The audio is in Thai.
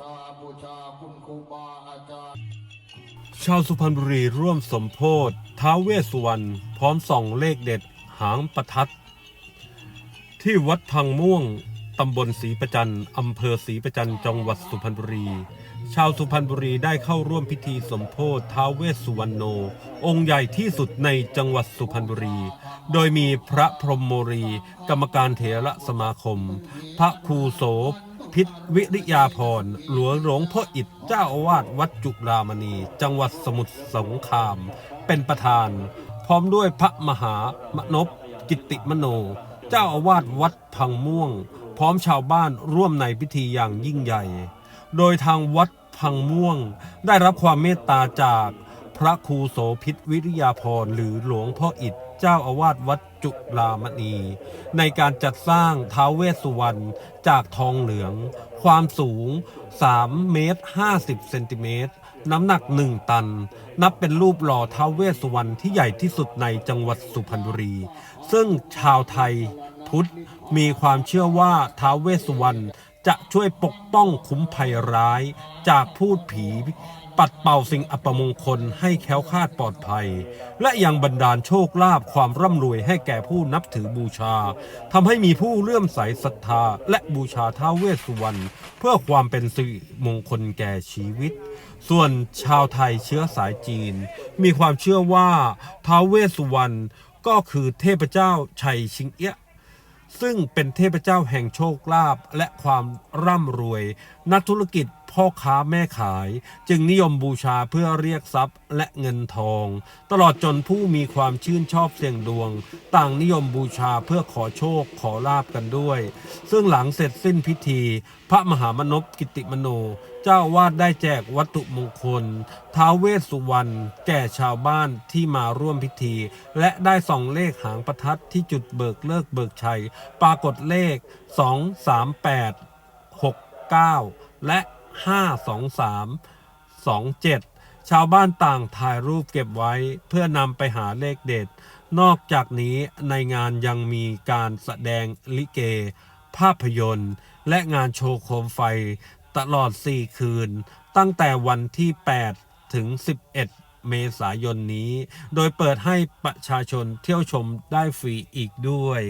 ชาบูชาคุณครูบาอาจารย์ ชาวสุพรรณบุรีร่วมสมโพธท้าวเวสสุวรรณพร้อมส่องเลขเด็ดหางประทัด ที่วัดพังม่วงตำบลศรีประจันอำเภอศรีประจันจังหวัดสุพรรณบุรี ชาวสุพรรณบุรีได้เข้าร่วมพิธีสมโพธท้าวเวสสุวรรณโน องค์ใหญ่ที่สุดในจังหวัดสุพรรณบุรี โดยมีพระพรหมโมรี กรรมการเถระสมาคม พระครูโส พิษวิริยาพรหลวงหลวงพ่ออิฐเจ้าอาวาสวัดจุฬามณี จังหวัดสมุทรสงคราม เป็นประธาน พร้อมด้วยพระมหามนพกิตติมโน เจ้าอาวาสวัดพังม่วง พร้อมชาวบ้านร่วมในพิธีอย่างยิ่งใหญ่ โดยทางวัดพังม่วงได้รับความเมตตาจาก พระครูโสพิษวิริยาพรหรือหลวงพ่ออิฐเจ้าอาวาสวัดจุฬามณี ในการจัดสร้างท้าวเวสสุวรรณจากทองเหลือง ความสูง 3 เมตร 50 เซนติเมตร น้ำหนัก 1 ตัน นับเป็นรูปหล่อท้าวเวสสุวรรณที่ใหญ่ที่สุดในจังหวัดสุพรรณบุรี ซึ่งชาวไทยพุทธมีความเชื่อว่าท้าวเวสสุวรรณจะช่วยปกป้องคุ้มภัยร้ายจากพูดผี ปัดเป่าสิ่งอัปมงคลให้แค้วคลาดปลอดภัย และยังบันดาลโชคลาภความร่ำรวยให้แก่ผู้นับถือบูชาทำให้มีผู้เลื่อมใสศรัทธา และบูชาท้าวเวสสุวรรณเพื่อความเป็นสิริมงคลแก่ชีวิต ส่วนชาวไทยเชื้อสายจีน มีความเชื่อว่าท้าวเวสสุวรรณก็คือเทพเจ้าชัยชิงเอี้ยะซึ่งเป็นเทพเจ้าแห่งโชคลาภและความร่ำรวย นักธุรกิจ พ่อค้าแม่ขาย จึงนิยมบูชาเพื่อเรียกทรัพย์และเงินทอง ตลอดจนผู้มีความชื่นชอบเสี่ยงดวง ต่างนิยมบูชาเพื่อขอโชคขอลาบกันด้วย ซึ่งหลังเสร็จสิ้นพิธี พระมหามนพกิติมโน เจ้าวาดได้แจกวัตถุมงคลท้าเวสสุวรรณแก่ชาวบ้านที่มาร่วมพิธี และได้ส่องเลขหางประทัดที่จุดเบิกเลิกเบิกชัย ปรากฏเลข 2 3 8 6 9 และ 5 2 3 2 7 ชาวบ้านต่างถ่ายรูปเก็บไว้เพื่อนำไปหาเลขเด็ด นอกจากนี้ในงานยังมีการแสดงลิเก ภาพยนตร์ และงานโชว์โคมไฟตลอด 4 คืน ตั้งแต่วันที่ 8 ถึง 11 เมษายนนี้ โดยเปิดให้ประชาชนเที่ยวชมได้ฟรีอีกด้วย